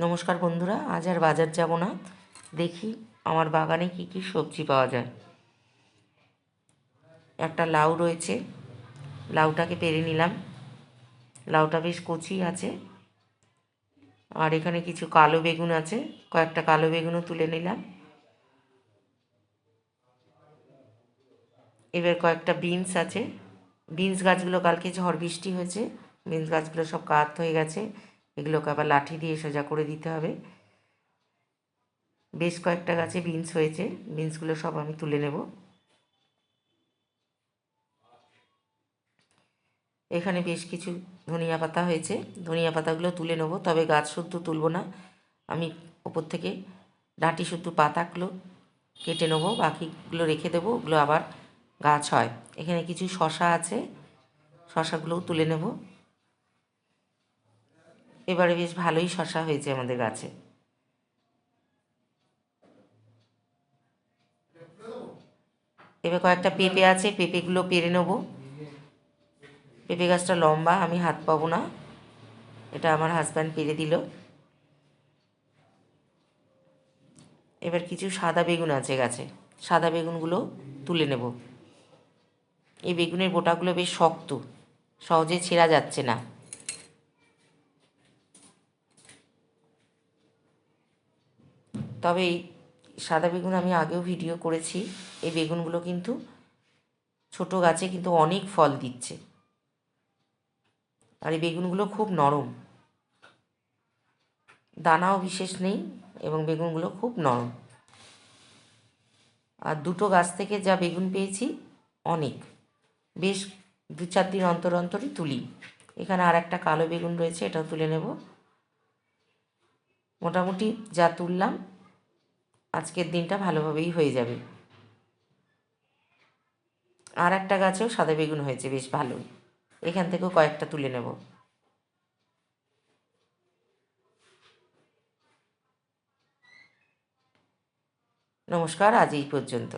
নমস্কার বন্ধুরা, আজ আর বাজার যাব না। দেখি আমার বাগানে কি কি সবজি পাওয়া যায়। একটা লাউ রয়েছে, লাউটাকে পেরে নিলাম। লাউটা বেশ কচি আছে। আর এখানে কিছু কালো বেগুন আছে, কয়েকটা কালো বেগুনও তুলে নিলাম। এবার কয়েকটা বিনস আছে। বিনস গাছগুলো কালকে ঝড় বৃষ্টি হয়েছে, বিনস গাছগুলো সব কাত হয়ে গেছে। এগুলোকে আবার লাঠি দিয়ে সোজা করে দিতে হবে। বেশ কয়েকটা গাছে বিনস হয়েছে। বিনসগুলো সব আমি তুলে নেব। এখানে বেশ কিছু ধনিয়া পাতা হয়েছে। ধনিয়া পাতাগুলো তুলে নেব। তবে গাছ শুদ্ধ তুলবো না। আমি ওপর থেকে ডাঁটি শুদ্ধ পাতাগুলো কেটে নেব। বাকিগুলো রেখে দেবো। ওগুলো আবার গাছ হয়। এখানে কিছু শশা আছে। শশাগুলোও তুলে নেব। এবারে বেশ ভালোই শশা হয়েছে আমাদের গাছে। এবার কয়েকটা পেঁপে আছে, পেঁপেগুলো পেরে নেব। পেঁপে গাছটা লম্বা, আমি হাত পাবো না। এটা আমার হাজব্যান্ড পেরে দিল। এবার কিছু সাদা বেগুন আছে গাছে। সাদা বেগুনগুলো তুলে নেব। এই বেগুনের বোটাগুলো বেশ শক্ত, সহজে ছেঁড়া যাচ্ছে না। তবে এই সাদা বেগুন আমি আগেও ভিডিও করেছি। এই বেগুনগুলো কিন্তু ছোট গাছে কিন্তু অনেক ফল দিচ্ছে। আর এই বেগুনগুলো খুব নরম। দানাও বিশেষ নেই এবং বেগুনগুলো খুব নরম। আর দুটো গাছ থেকে যা বেগুন পেয়েছি, অনেক। বেশ দু চার দিন অন্তর অন্তরই তুলি। এখানে আর একটা কালো বেগুন রয়েছে, এটাও তুলে নেব। মোটামুটি যা তুললাম আজকের দিনটা ভালোভাবেই হয়ে যাবে। আর একটা গাছেও সাদা বেগুন হয়েছে, বেশ ভালো। এখান থেকেও কয়েকটা তুলে নেব। নমস্কার, আজ এই পর্যন্ত।